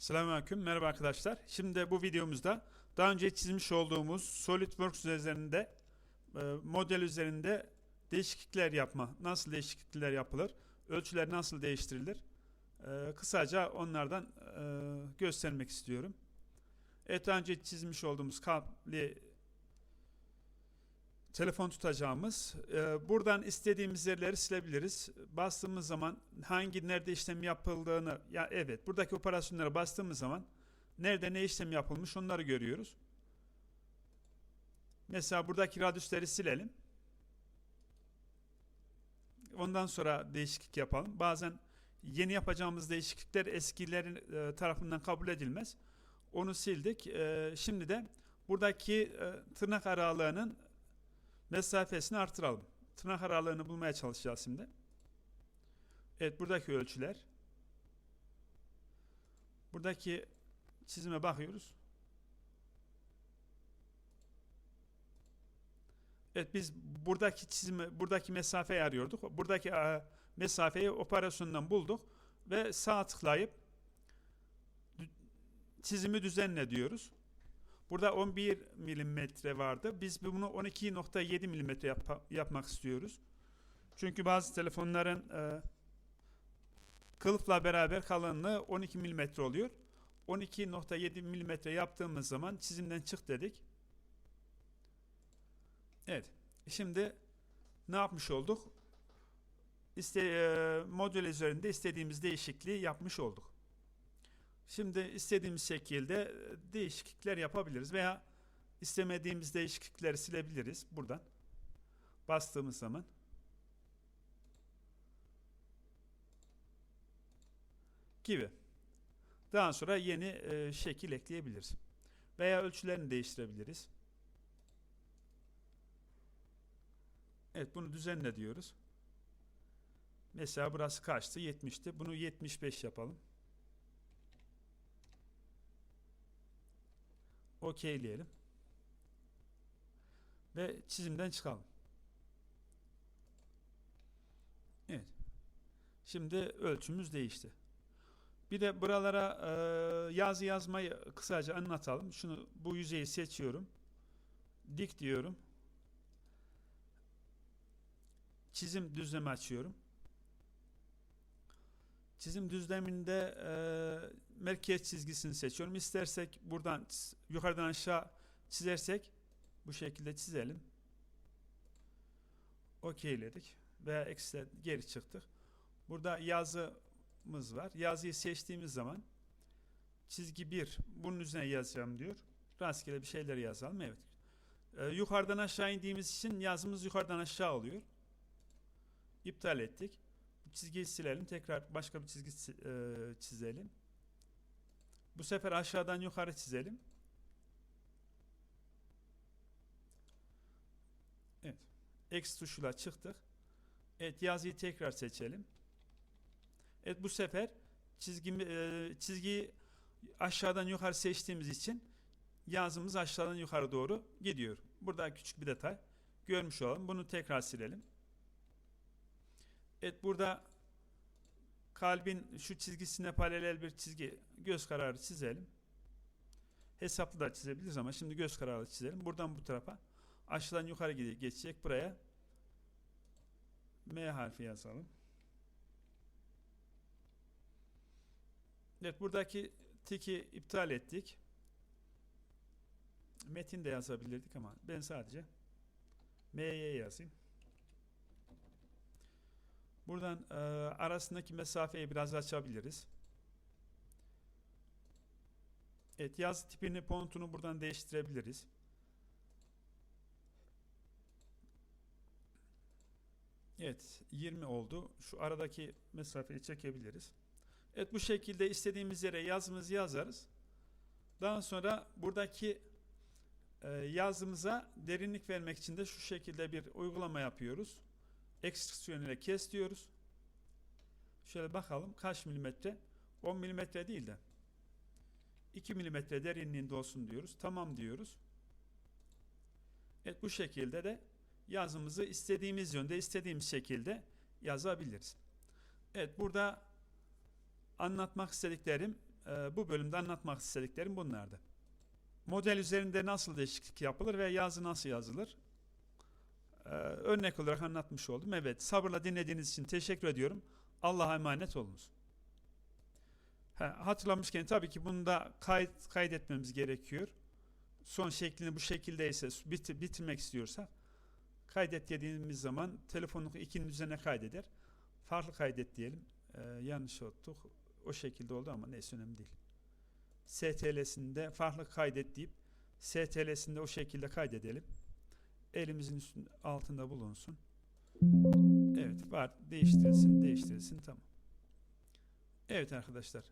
Selamünaleyküm. Merhaba arkadaşlar. Şimdi bu videomuzda daha önce çizmiş olduğumuz SolidWorks üzerinde e, model üzerinde değişiklikler yapma, nasıl değişiklikler yapılır, ölçüler nasıl değiştirilir, e, kısaca onlardan e, göstermek istiyorum. Evet daha önce çizmiş olduğumuz kabli telefon tutacağımız. e, buradan istediğimiz yerleri silebiliriz. Bastığımız zaman hangi nerede işlem yapıldığını ya evet buradaki operasyonlara bastığımız zaman nerede ne işlem yapılmış onları görüyoruz. Mesela buradaki radyüsleri silelim. Ondan sonra değişiklik yapalım. Bazen yeni yapacağımız değişiklikler eskilerin e, tarafından kabul edilmez. Onu sildik. E, şimdi de buradaki e, tırnak aralığının mesafesini artıralım. Tırnak aralığını bulmaya çalışacağız şimdi. Evet buradaki ölçüler. Buradaki çizime bakıyoruz. Evet biz buradaki çizimi, buradaki mesafeyi arıyorduk. Buradaki e, mesafeyi operasyondan bulduk ve sağ tıklayıp çizimi düzenle diyoruz. Burada 11 milimetre vardı. Biz bunu 12.7 milimetre yap- yapmak istiyoruz. Çünkü bazı telefonların e, kılıfla beraber kalınlığı 12 milimetre oluyor. 12.7 milimetre yaptığımız zaman çizimden çık dedik. Evet. Şimdi ne yapmış olduk? İste, e, modül üzerinde istediğimiz değişikliği yapmış olduk. Şimdi istediğimiz şekilde e, değişiklikler yapabiliriz veya istemediğimiz değişiklikleri silebiliriz buradan. Bastığımız zaman. Gibi. Daha sonra yeni e, şekil ekleyebiliriz. Veya ölçülerini değiştirebiliriz. Evet bunu düzenle diyoruz. Mesela burası kaçtı? 70'ti. Bunu 75 yapalım. Okeyleyelim. Ve çizimden çıkalım. Evet. Şimdi ölçümüz değişti. Bir de buralara e, yazı yazmayı kısaca anlatalım. Şunu bu yüzeyi seçiyorum. Dik diyorum. Çizim düzlemi açıyorum. Çizim düzleminde e, merkez çizgisini seçiyorum. İstersek buradan yukarıdan aşağı çizersek bu şekilde çizelim. Okeyledik veya eksi geri çıktık. Burada yazımız var. Yazıyı seçtiğimiz zaman çizgi 1 bunun üzerine yazacağım diyor. Rastgele bir şeyler yazalım. Evet. E, yukarıdan aşağı indiğimiz için yazımız yukarıdan aşağı oluyor. İptal ettik. Çizgiyi silelim. Tekrar başka bir çizgi çi- e, çizelim. Bu sefer aşağıdan yukarı çizelim. Evet. X tuşuyla çıktık. Evet yazıyı tekrar seçelim. Evet bu sefer çizgimi, e, çizgiyi aşağıdan yukarı seçtiğimiz için yazımız aşağıdan yukarı doğru gidiyor. Burada küçük bir detay görmüş olalım. Bunu tekrar silelim. Evet burada kalbin şu çizgisine paralel bir çizgi göz kararı çizelim. Hesaplı da çizebiliriz ama şimdi göz kararı çizelim. Buradan bu tarafa aşağıdan yukarı geçecek. Buraya M harfi yazalım. Evet buradaki tiki iptal ettik. Metin de yazabilirdik ama ben sadece M'ye yazayım. Buradan e, arasındaki mesafeyi biraz açabiliriz. Evet yazı tipini fontunu buradan değiştirebiliriz. Evet 20 oldu. Şu aradaki mesafeyi çekebiliriz. Evet bu şekilde istediğimiz yere yazımızı yazarız. Daha sonra buradaki e, yazımıza derinlik vermek için de şu şekilde bir uygulama yapıyoruz. Ekstrüksiyon ile kes diyoruz. Şöyle bakalım kaç milimetre? 10 milimetre değil de 2 milimetre derinliğinde olsun diyoruz. Tamam diyoruz. Evet bu şekilde de yazımızı istediğimiz yönde istediğimiz şekilde yazabiliriz. Evet burada anlatmak istediklerim e, bu bölümde anlatmak istediklerim bunlardı. Model üzerinde nasıl değişiklik yapılır ve yazı nasıl yazılır? Ee, örnek olarak anlatmış oldum. Evet, sabırla dinlediğiniz için teşekkür ediyorum. Allah'a emanet olunuz. Ha, hatırlamışken tabii ki bunu da kayıt kaydetmemiz gerekiyor. Son şeklini bu şekildeyse bitir, bitirmek istiyorsak kaydet dediğimiz zaman telefonu ikinin üzerine kaydeder. Farklı kaydet diyelim. Ee, yanlış olduk. O şekilde oldu ama neyse önemli değil. STL'sinde farklı kaydet deyip STL'sinde o şekilde kaydedelim. Elimizin üstün altında bulunsun. Evet var. Değiştirilsin, değiştirilsin. Tamam. Evet arkadaşlar.